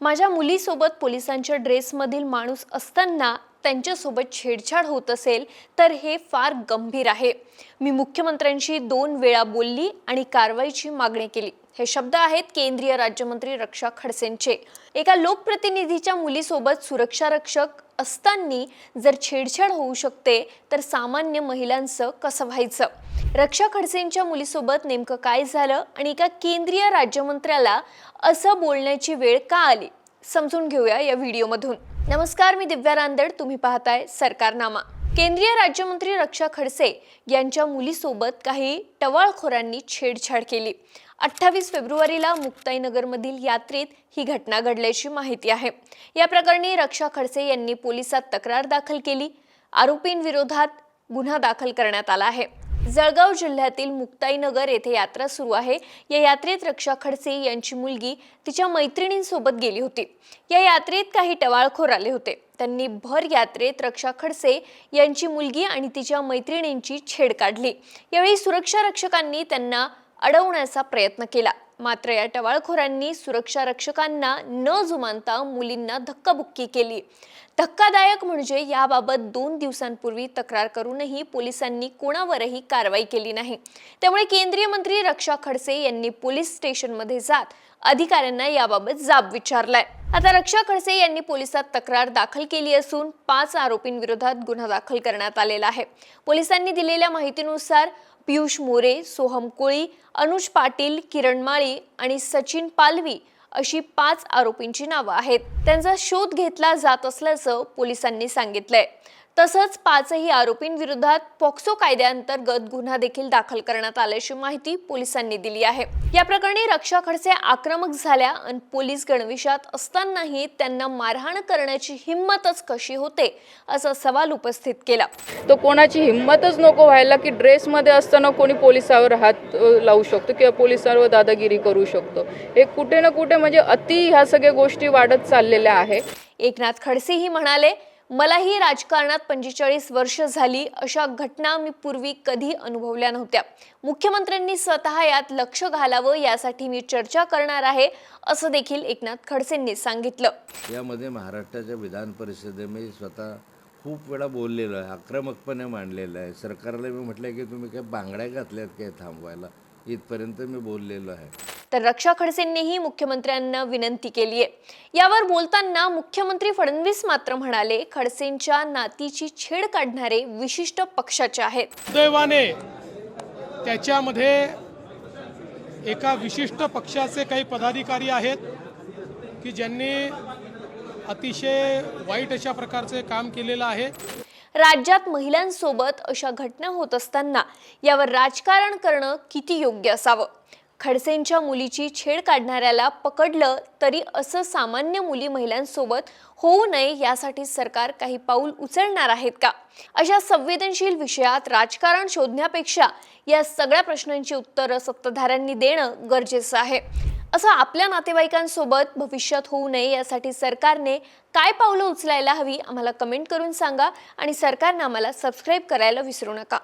माझ्या मुलीसोबत पोलिसांच्या ड्रेसमधील माणूस असताना त्यांच्यासोबत छेडछाड होत असेल तर हे फार गंभीर आहे. मी मुख्यमंत्र्यांशी दोन वेळा बोलली आणि कारवाईची मागणी केली. हे शब्द आहेत केंद्रीय राज्यमंत्री रक्षा खडसेंचे. एका लोकप्रतिनिधीच्या मुलीसोबत सुरक्षा रक्षक असताना जर छेडछाड होऊ शकते तर सामान्य महिलांचं कसं व्हायचं? रक्षा खडसेंच्या मुलीसोबत नेमकं काय झालं आणि एका केंद्रीय राज्यमंत्र्याला असं बोलण्याची वेळ का आली? समजून घेऊया या व्हिडिओमधून. नमस्कार मी दिव्या रांदड तुम्ही पाहताय सरकारनामा. केंद्रीय राज्यमंत्री रक्षा खडसे यांच्या मुलीसोबत काही टवाळखोरांनी छेडछाड केली. अठ्ठावीस फेब्रुवारीला मुक्ताईनगरमधील यात्रेत ही घटना घडल्याची माहिती आहे. या प्रकरणी रक्षा खडसे यांनी पोलिसात तक्रार दाखल केली. आरोपींविरोधात गुन्हा दाखल करण्यात आला आहे. जळगाव जिल्ह्यातील मुक्ताईनगर येथे यात्रा सुरू आहे. या यात्रेत रक्षा खडसे यांची मुलगी तिच्या मैत्रिणींसोबत गेली होती. या यात्रेत काही टवाळखोर आले होते. त्यांनी भर यात्रेत रक्षा खडसे यांची मुलगी आणि तिच्या मैत्रिणींची छेड काढली. यावेळी सुरक्षा रक्षकांनी त्यांना अडवण्याचा प्रयत्न केला. मात्र या टवाळखोरांनी सुरक्षा रक्षकांना न जुमानता मुलींना धक्काबुक्की केली. धक्कादायक म्हणजे याबाबत दोन दिवसांपूर्वी तक्रार करूनही पोलिसांनी कोणावरही कारवाई केली नाही. त्यामुळे केंद्रीय मंत्री रक्षा खडसे यांनी पोलीस स्टेशनमध्ये जात अधिकाऱ्यांना याबाबत जाब विचारलाय. आता रक्षा खडसे यांनी पोलिसात तक्रार दाखल केली असून पाच आरोपींविरोधात गुन्हा दाखल करण्यात आलेला आहे. पोलिसांनी दिलेल्या माहितीनुसार पियुष मोरे सोहम कोळी अनुज पाटील किरण माळी आणि सचिन पालवी अशी पाच आरोपींची नावं आहेत. त्यांचा शोध घेतला जात असल्याचं पोलिसांनी सांगितलंय. तसंच पाचही आरोपींविरोधात पॉक्सो कायद्याअंतर्गत गुन्हा देखील दाखल करण्यात आल्याची माहिती पोलिसांनी दिली आहे. या प्रकरणी रक्षा खडसे आक्रमक झाल्या आणि पोलीस गणविषात असतानाही त्यांना मारहाण करण्याची हिंमतच कशी होते असा सवाल उपस्थित केला. तो कोणाची हिंमतच नको व्हायला की ड्रेसमध्ये असताना कोणी पोलिसावर हात लावू शकतो किंवा पोलिसांवर दादागिरी करू शकतो. हे कुठे ना कुठे म्हणजे अति ह्या सगळ्या गोष्टी वाढत चाललेल्या आहे. एकनाथ खडसेही म्हणाले मलाही राजकारणात पंचेचाळीस वर्ष झाली. अशा घटना मी पूर्वी कधी अनुभवल्या नव्हत्या. मुख्यमंत्र्यांनी स्वतः यात लक्ष घालावं यासाठी मी चर्चा करणार आहे असं देखील एकनाथ खडसेंनी सांगितलं. यामध्ये महाराष्ट्राच्या विधान परिषदेमध्ये मी स्वतः खूप वेळा बोललेलो आहे आक्रमकपणे मांडलेलं आहे. सरकारला मी म्हटलं की तुम्ही काय बांगड्या घातल्यात काय थांबवायला? इथपर्यंत मी बोललेलो आहे. तर रक्षा खडसेंनीही मुख्यमंत्र्यांना विनंती केली आहे. यावर बोलताना मुख्यमंत्री फडणवीस मात्र म्हणाले खडसेंच्या नातीची छेड काढणारे विशिष्ट पक्षाचे आहेत. सुदैवाने त्याच्यामध्ये एका विशिष्ट पक्षाचे काही पदाधिकारी आहेत की ज्यांनी अतिशय वाईट अशा प्रकारचे काम केलेलं आहे. राज्यात महिलांसोबत अशा घटना होत असताना यावर राजकारण करणं किती योग्य असावं? खडसेंच्या मुलीची छेड काढणाऱ्याला पकडलं तरी असं सामान्य मुली महिलांसोबत होऊ नये यासाठी सरकार काही पाऊल उचलणार आहेत का? अशा संवेदनशील विषयात राजकारण शोधण्यापेक्षा या सगळ्या प्रश्नांची उत्तरं सत्ताधाऱ्यांनी देणं गरजेचं आहे. असं आपल्या नातेवाईकांसोबत भविष्यात होऊ नये यासाठी सरकारने काय पावलं उचलायला हवी आम्हाला कमेंट करून सांगा आणि सरकारनं आम्हाला सबस्क्राईब करायला विसरू नका.